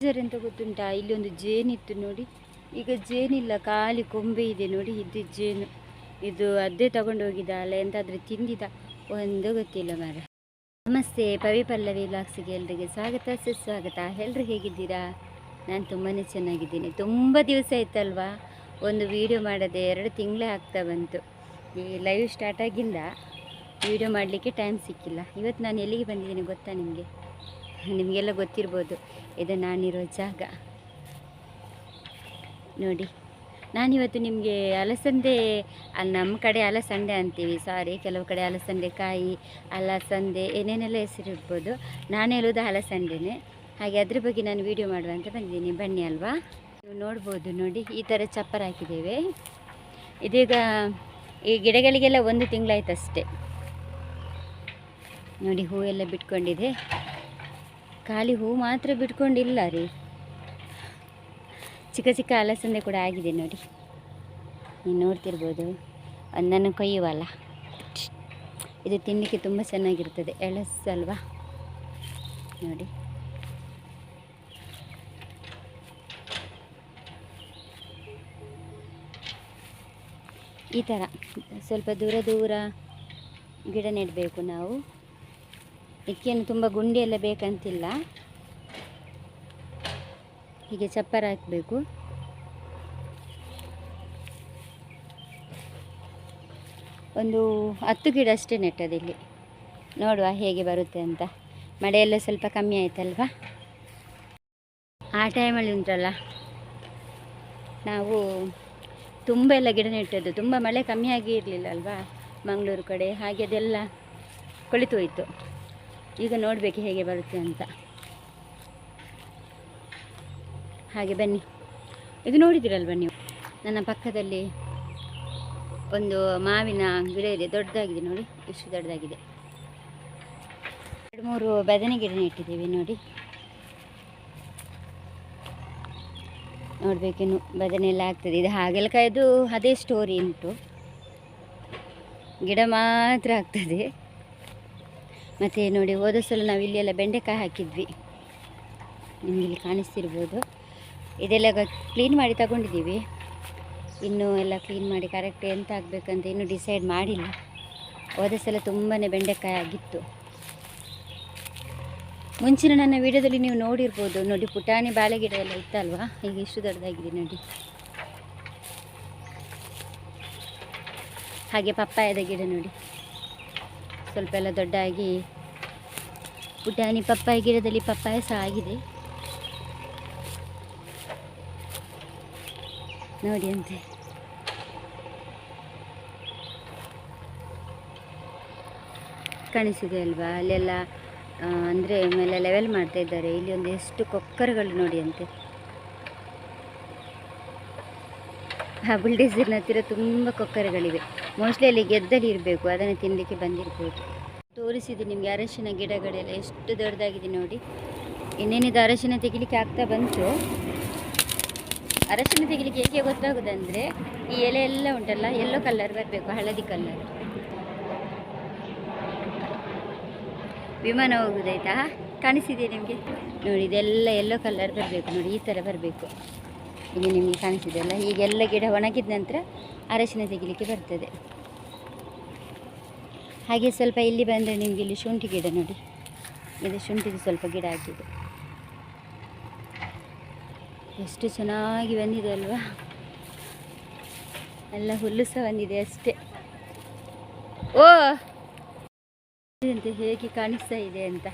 ಎಂತ ಗೊತ್ತುಂಟಾ? ಇಲ್ಲಿ ಒಂದು ಜೇನಿತ್ತು ನೋಡಿ. ಈಗ ಜೇನಿಲ್ಲ ಖಾಲಿ ಕೊಂಬೆ ಇದೆ ನೋಡಿ. ಇದು ಜೇನು. ಇದು ಅದೇ ತಗೊಂಡು ಹೋಗಿದ ಅಲ್ಲ, ಎಂತಾದ್ರೂ ತಿಂದಿದ ಒಂದು ಗೊತ್ತಿಲ್ಲ ಮರ ನಮಸ್ತೆ, ಪವಿ ಪಲ್ಲವಿ ಲಾಕ್ಸಿಗೆ ಎಲ್ರಿಗೆ ಸ್ವಾಗತ, ಸುಸ್ವಾಗತ. ಎಲ್ಲರೂ ಹೇಗಿದ್ದೀರಾ? ನಾನು ತುಂಬಾ ಚೆನ್ನಾಗಿದ್ದೀನಿ. ತುಂಬ ದಿವಸ ಆಯ್ತಲ್ವಾ? ಒಂದು ವಿಡಿಯೋ ಮಾಡದೆ ಎರಡು ತಿಂಗಳೇ ಆಗ್ತಾ ಬಂತು. ಈ ಲೈವ್ ಸ್ಟಾರ್ಟ್ ಆಗಿಂದ ವಿಡಿಯೋ ಮಾಡಲಿಕ್ಕೆ ಟೈಮ್ ಸಿಕ್ಕಿಲ್ಲ. ಇವತ್ತು ನಾನು ಎಲ್ಲಿಗೆ ಬಂದಿದ್ದೀನಿ ಗೊತ್ತಾ ನಿಮಗೆ? ನಿಮಗೆಲ್ಲ ಗೊತ್ತಿರ್ಬೋದು. ಇದು ನಾನಿರೋ ಜಾಗ. ನೋಡಿ, ನಾನಿವತ್ತು ನಿಮಗೆ ಅಲಸಂದೆ ಅಲ್ಲಿ ನಮ್ಮ ಕಡೆ ಅಲಸಂದೆ ಅಂತೀವಿ. ಸಾರಿ ಕೆಲವು ಕಡೆ ಅಲಸಂದೆ ಕಾಯಿ, ಅಲಸಂದೆ, ಏನೇನೆಲ್ಲ ಹೆಸರಿರ್ಬೋದು ನಾನು ಹೇಳೋದು ಅಲಸಂದೆನೇ. ಹಾಗೆ ಅದ್ರ ಬಗ್ಗೆ ನಾನು ವೀಡಿಯೋ ಮಾಡುವ ಅಂತ ಬಂದಿದ್ದೀನಿ. ಬನ್ನಿ ಅಲ್ವಾ? ನೀವು ನೋಡ್ಬೋದು ನೋಡಿ, ಈ ಥರ ಚಪ್ಪರ ಹಾಕಿದ್ದೇವೆ. ಇದೀಗ ಈ ಗಿಡಗಳಿಗೆಲ್ಲ ಒಂದು ತಿಂಗಳಾಯ್ತು ಅಷ್ಟೇ ನೋಡಿ, ಹೂವೆಲ್ಲ ಬಿಟ್ಕೊಂಡಿದೆ. ಖಾಲಿ ಹೂ ಮಾತ್ರ ಬಿಟ್ಕೊಂಡಿಲ್ಲ ರೀ. ಚಿಕ್ಕ ಚಿಕ್ಕ ಅಲಸಂದೆ ಕೂಡ ಆಗಿದೆ ನೋಡಿ. ನೀವು ನೋಡ್ತಿರ್ಬೋದು. ಒಂದನ್ನು ಕೊಯ್ಯುವಲ್ಲ. ಇದು ತಿನ್ನಲಿಕ್ಕೆ ತುಂಬ ಚೆನ್ನಾಗಿರ್ತದೆ. ಎಳಸಲ್ವಾ ನೋಡಿ. ಈ ಥರ ಸ್ವಲ್ಪ ದೂರ ದೂರ ಗಿಡ ನೆಡಬೇಕು ನಾವು. ಇದಕ್ಕೇನು ತುಂಬ ಗುಂಡಿಯೆಲ್ಲ ಬೇಕಂತಿಲ್ಲ. ಹೀಗೆ ಚಪ್ಪರ ಹಾಕಬೇಕು. ಒಂದು ಹತ್ತು ಗಿಡ ಅಷ್ಟೇ ನೆಟ್ಟದಿಲ್ಲಿ ನೋಡುವ ಹೇಗೆ ಬರುತ್ತೆ ಅಂತ. ಮಳೆಯೆಲ್ಲ ಸ್ವಲ್ಪ ಕಮ್ಮಿ ಆಯ್ತಲ್ವಾ? ಆ ಟೈಮಲ್ಲಿ ಉಂಟಲ್ಲ. ನಾವು ತುಂಬ ಎಲ್ಲ ಗಿಡ ನೆಟ್ಟದ್ದು. ತುಂಬ ಮಳೆ ಕಮ್ಮಿ ಆಗಿ ಇರಲಿಲ್ಲ ಅಲ್ವಾ? ಮಂಗಳೂರು ಕಡೆ. ಹಾಗೆ ಅದೆಲ್ಲ ಕೊಳಿತು ಹೋಯಿತು. ಈಗ ನೋಡಬೇಕು ಹೇಗೆ ಬರುತ್ತೆ ಅಂತ. ಹಾಗೆ ಬನ್ನಿ. ಇದು ನೋಡಿದ್ದೀರಲ್ವ ನೀವು? ನನ್ನ ಪಕ್ಕದಲ್ಲಿ ಒಂದು ಮಾವಿನ ಗಿಡ ಇದೆ. ದೊಡ್ಡದಾಗಿದೆ ನೋಡಿ. ಎಷ್ಟು ದೊಡ್ಡದಾಗಿದೆ. ಎರಡು ಮೂರು ಬದನೆ ಗಿಡ ಇಟ್ಟಿದ್ದೀವಿ ನೋಡಿ. ನೋಡಬೇಕೇನು ಬದನೆ ಎಲ್ಲ ಆಗ್ತದೆ. ಇದು ಹಾಗಲಕಾಯ್ದು ಅದೇ ಸ್ಟೋರಿ ಉಂಟು. ಗಿಡ ಮಾತ್ರ ಆಗ್ತದೆ. ಮತ್ತು ನೋಡಿ, ಹೋದ ಸಲ ನಾವು ಇಲ್ಲಿ ಎಲ್ಲ ಬೆಂಡೆಕಾಯಿ ಹಾಕಿದ್ವಿ. ನಿಮಗೆ ಇಲ್ಲಿ ಕಾಣಿಸ್ತಿರ್ಬೋದು. ಇದೆಲ್ಲ ಕ್ಲೀನ್ ಮಾಡಿ ತಗೊಂಡಿದ್ದೀವಿ. ಇನ್ನೂ ಎಲ್ಲ ಕ್ಲೀನ್ ಮಾಡಿ ಕರೆಕ್ಟ್ ಎಂತ ಆಗಬೇಕಂತ ಇನ್ನೂ ಡಿಸೈಡ್ ಮಾಡಿಲ್ಲ. ಹೋದ ಸಲ ತುಂಬಾ ಬೆಂಡೆಕಾಯಿ ಆಗಿತ್ತು. ಮುಂಚಿನ ನನ್ನ ವಿಡಿಯೋದಲ್ಲಿ ನೀವು ನೋಡಿರ್ಬೋದು. ನೋಡಿ, ಪುಟಾಣಿ ಬಾಳೆ ಗಿಡ ಎಲ್ಲ ಇತ್ತಲ್ವಾ? ಈಗ ಇಷ್ಟು ದೊಡ್ಡದಾಗಿದೆ ನೋಡಿ. ಹಾಗೆ ಪಪ್ಪಾಯದ ಗಿಡ ನೋಡಿ. ಸ್ವಲ್ಪ ಎಲ್ಲ ದೊಡ್ಡಾಗಿ ಪುಟಾಣಿ ಪಪ್ಪಾಯ ಗಿಡದಲ್ಲಿ ಪಪ್ಪಾಯ ಸಹ ಆಗಿದೆ. ನೋಡಿ ಅಂತೆ. ಕಾಣಿಸಿದೆ ಅಲ್ವಾ? ಅಲ್ಲೆಲ್ಲ ಅಂದರೆ ಮೇಲೆ ಲೆವೆಲ್ ಮಾಡ್ತಾ ಇದ್ದಾರೆ. ಇಲ್ಲಿ ಒಂದು ಎಷ್ಟು ಕೊಕ್ಕರ್ಗಳು ನೋಡಿ ಅಂತೆ. ಆ ಬುಲ್ಡೇಸರ್ನ ಹತ್ತಿರ ತುಂಬ ಕೊಕ್ಕರೆಗಳಿವೆ. ಮೋಸ್ಟ್ಲಿ ಅಲ್ಲಿ ಗೆದ್ದಲ್ಲಿ ಇರಬೇಕು ಅದನ್ನು ತಿನ್ನಲಿಕ್ಕೆ ಬಂದಿರ್ಬೋದು. ತೋರಿಸಿದೆ ನಿಮಗೆ ಅರಶಿನ ಗಿಡಗಳೆಲ್ಲ, ಎಷ್ಟು ದೊಡ್ಡದಾಗಿದೆ ನೋಡಿ. ಇನ್ನೇನಿದು ಅರಶಿನ ತೆಗಿಲಿಕ್ಕೆ ಆಗ್ತಾ ಬಂತು. ಅರಶಿನ ತೆಗಿಲಿಕ್ಕೆ ಹೇಗೆ ಗೊತ್ತಾಗೋದಂದರೆ, ಈ ಎಲೆ ಎಲ್ಲ ಉಂಟಲ್ಲ ಎಲ್ಲೋ ಕಲರ್ ಬರಬೇಕು, ಹಳದಿ ಕಲರ್ ವಿಮಾನ ಹೋಗೋದಾಯ್ತಾ? ಕಾಣಿಸಿದೆ ನಿಮಗೆ? ನೋಡಿ, ಇದೆಲ್ಲ ಎಲ್ಲೋ ಕಲರ್ ಬರಬೇಕು ನೋಡಿ, ಈ ಥರ ಬರಬೇಕು. ಈಗ ನಿಮಗೆ ಕಾಣಿಸಿದೆಲ್ಲ ಈಗೆಲ್ಲ ಗಿಡ ಒಣಗಿದ ನಂತರ ಅರಶಿನ ತೆಗಿಲಿಕ್ಕೆ ಬರ್ತದೆ. ಹಾಗೆ ಸ್ವಲ್ಪ ಇಲ್ಲಿ ಬಂದರೆ ನಿಮಗೆ ಇಲ್ಲಿ ಶುಂಠಿ ಗಿಡ ನೋಡಿ. ಇದು ಶುಂಠಿಗೆ ಸ್ವಲ್ಪ ಗಿಡ ಆಗಿದೆ ಎಷ್ಟು ಚೆನ್ನಾಗಿ ಬಂದಿದೆ ಅಲ್ವಾ? ಎಲ್ಲ ಹುಲ್ಲು ಸಹ ಬಂದಿದೆ ಅಷ್ಟೇ. ಓ! ಅಂತ ಹೇಗೆ ಕಾಣಿಸ್ತಾ ಇದೆ ಅಂತ.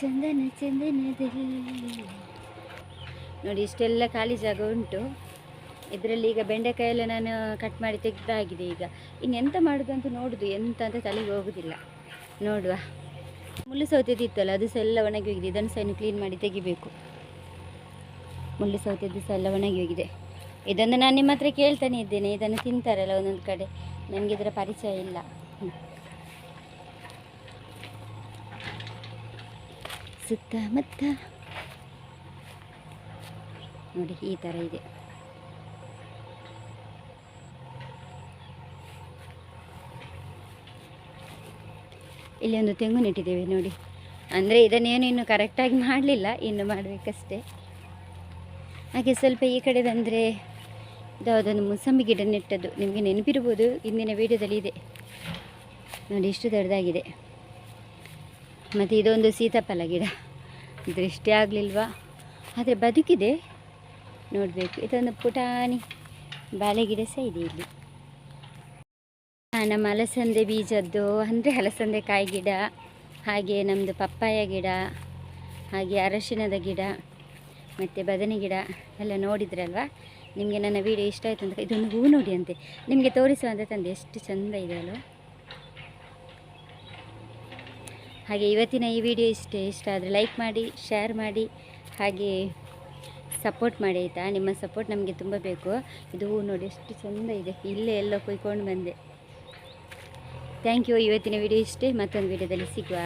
ಚಂದನ ಚಂದನದಲ್ಲಿ. ನೋಡಿ, ಇಷ್ಟೆಲ್ಲ ಖಾಲಿ ಜಾಗ ಉಂಟು. ಇದರಲ್ಲಿ ಈಗ ಬೆಂಡೆಕಾಯಿ ಎಲ್ಲ ನಾನು ಕಟ್ ಮಾಡಿ ತೆಗೆದಾಗಿದೆ ಈಗ. ಇನ್ನೆಂತ ಮಾಡೋದು ಅಂತ ನೋಡುದು. ಎಂತ ಅಂತ ತಲೆಗೆ ಹೋಗೋದಿಲ್ಲ. ನೋಡುವ. ಮುಳ್ಳು ಸೌತೆದಿತ್ತಲ್ಲ ಅದು ಸಹ ಎಲ್ಲ ಒಣಗಿ ಹೋಗಿದೆ ಇದನ್ನು ಸಹ ಇನ್ನು ಕ್ಲೀನ್ ಮಾಡಿ ತೆಗಿಬೇಕು. ಮುಳ್ಳು ಸೌತೆದ್ದು ಸಹ ಎಲ್ಲ ಒಣಗಿ ಹೋಗಿದೆ ಇದನ್ನು ನಾನು ನಿಮ್ಮ ಹತ್ರ ಕೇಳ್ತಾನೆ ಇದ್ದೇನೆ. ಇದನ್ನು ತಿಂತಾರಲ್ಲ ಒಂದೊಂದು ಕಡೆ. ನನಗೆ ಇದರ ಪರಿಚಯ ಇಲ್ಲ. ಸುತ್ತಮುತ್ತ ನೋಡಿ, ಈ ಥರ ಇದೆ. ಇಲ್ಲಿ ಒಂದು ತೆಂಗು ನೆಟ್ಟಿದ್ದೇವೆ, ನೋಡಿ. ಅಂದರೆ ಇದನ್ನೇನು ಇನ್ನು ಕರೆಕ್ಟಾಗಿ ಮಾಡಲಿಲ್ಲ, ಇನ್ನು ಮಾಡಬೇಕಷ್ಟೇ. ಹಾಗೆ ಸ್ವಲ್ಪ ಈ ಕಡೆ ಬಂದರೆ ಯಾವುದೊಂದು ಮುಸಂಬಿ ಗಿಡ ನೆಟ್ಟದ್ದು ನಿಮಗೆ ನೆನಪಿರ್ಬೋದು ಇಂದಿನ ವೀಡಿಯೋದಲ್ಲಿ ಇದೆ ನೋಡಿ, ಇಷ್ಟು ದೊಡ್ಡದಾಗಿದೆ. ಮತ್ತು ಇದೊಂದು ಸೀತಾಫಲ ಗಿಡ. ದೃಷ್ಟಿ ಆಗಲಿಲ್ವಾ? ಆದರೆ ಬದುಕಿದೆ. ನೋಡಬೇಕು. ಇದೊಂದು ಪುಟಾಣಿ ಬಾಳೆ ಗಿಡ ಸಹ ಇದೆ ಇಲ್ಲಿ. ನಮ್ಮ ಅಲಸಂದೆ ಬೀಜದ್ದು, ಅಂದರೆ ಅಲಸಂದೆ ಕಾಯಿ ಗಿಡ, ಹಾಗೆ ನಮ್ಮದು ಪಪ್ಪಾಯ ಗಿಡ, ಹಾಗೆ ಅರಶಿನದ ಗಿಡ, ಮತ್ತು ಬದನೆ ಗಿಡ ಎಲ್ಲ ನೋಡಿದ್ರಲ್ವ? ನಿಮಗೆ ನನ್ನ ವೀಡಿಯೋ ಇಷ್ಟ ಆಯಿತು ಅಂತ. ಇದೊಂದು ಹೂ ನೋಡಿ ಅಂತೆ. ನಿಮಗೆ ತೋರಿಸುವಂಥ ಅಂತ ತಂದೆ. ಎಷ್ಟು ಚಂದ ಇದೆ ಅಲ್ವ? ಹಾಗೆ ಇವತ್ತಿನ ಈ ವಿಡಿಯೋ ಇಷ್ಟೇ ಇಷ್ಟ ಆದರೆ ಲೈಕ್ ಮಾಡಿ ಶೇರ್ ಮಾಡಿ, ಹಾಗೆ ಸಪೋರ್ಟ್ ಮಾಡಿ ಆಯಿತಾ? ನಿಮ್ಮ ಸಪೋರ್ಟ್ ನಮಗೆ ತುಂಬ ಬೇಕು. ಇದು ಹೂ ನೋಡಿ ಎಷ್ಟು ಚಂದ ಇದೆ. ಇಲ್ಲೇ ಎಲ್ಲ ಕುಯ್ಕೊಂಡು ಬಂದೆ. ಥ್ಯಾಂಕ್ ಯು ಇವತ್ತಿನ ವಿಡಿಯೋ ಇಷ್ಟೇ. ಮತ್ತೊಂದು ವಿಡಿಯೋದಲ್ಲಿ ಸಿಗುವ.